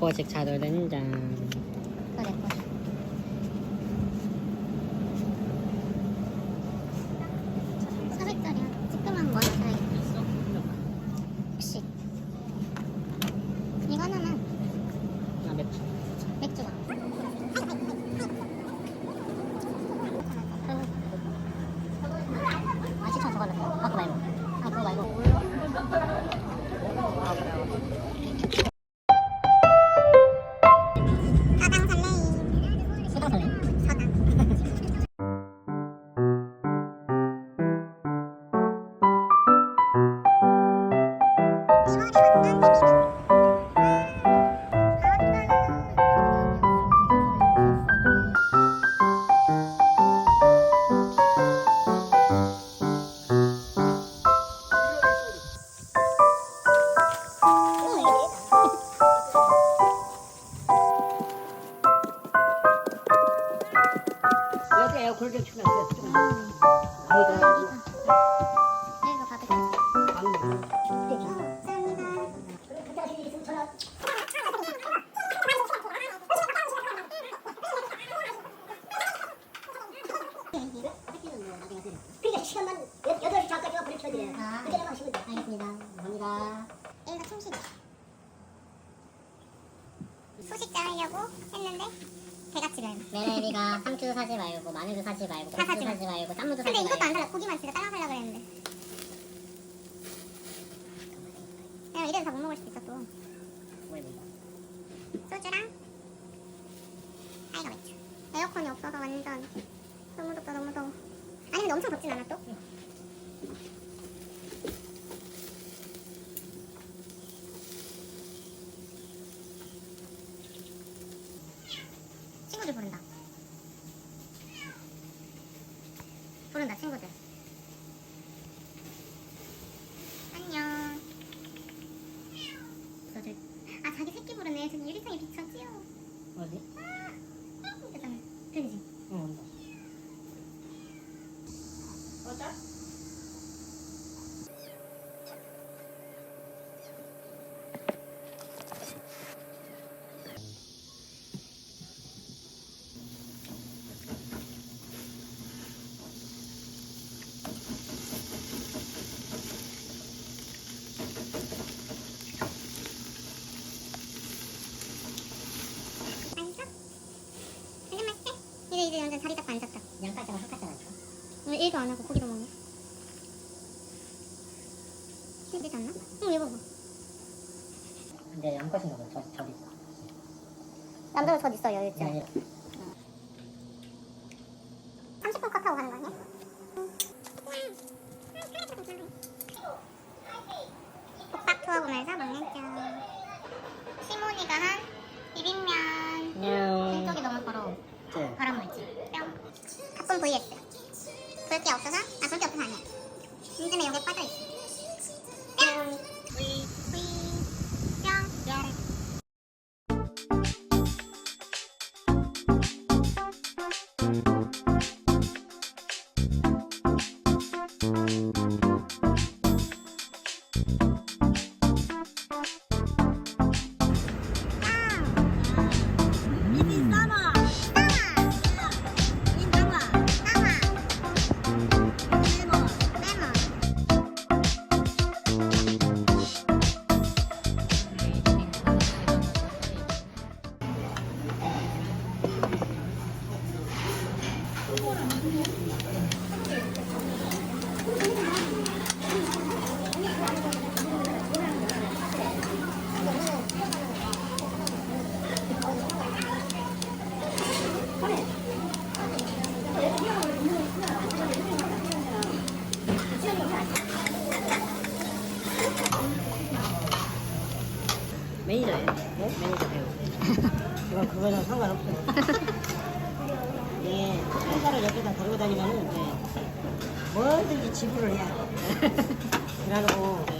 맛보식 차돌 된장 여기 에어컨 좀 추면 돼 거기가 여기가 바베큐 그러니까 시간만 8시 전까지만 보내줘야 아. 그때 가시면 돼 알겠습니다. 감사합니다. 여기가 충실이야 소식자 하려고 했는데 지금 메레비가 상추 사지 말고 마늘도 사지 말고 다 고추도 사지 마. 사지 말고 쌈무도 근데 사지 이것도 안 말고. 살라. 고기만 진짜 딸랑 살라 그랬는데. 내가 이래서 다 못 먹을 수도 있어 또. 뭘 먹어? 소주랑 아이가 맥주. 에어컨이 없어서 완전 너무 덥다 너무 더워. 아니 근데 엄청 덥진 않아 또 친구들 부른다. 부른다 친구들. 안녕. 저들. 아 자기 새끼 부르네. 저기 유리창에 비춰지요. 어디? 됐잖아 들리지? 응 온다. 맞아? 맛있어? 완전 맛있대? 완전 자리 잡고 앉았다 양파장을 한 카트 할까? 왜 일도 안 하고 고기도 먹네. 힘들지 않나? 응 이거 봐 근데 양파신 거저 저기. 있어 남자도 저 있어요 일찍 아 vs 볼게 그거랑 상관없어요. 예, 회사를 옆에다 데리고 다니면은 네, 뭐든지 지불을 해야 돼. 운전운전을 하면은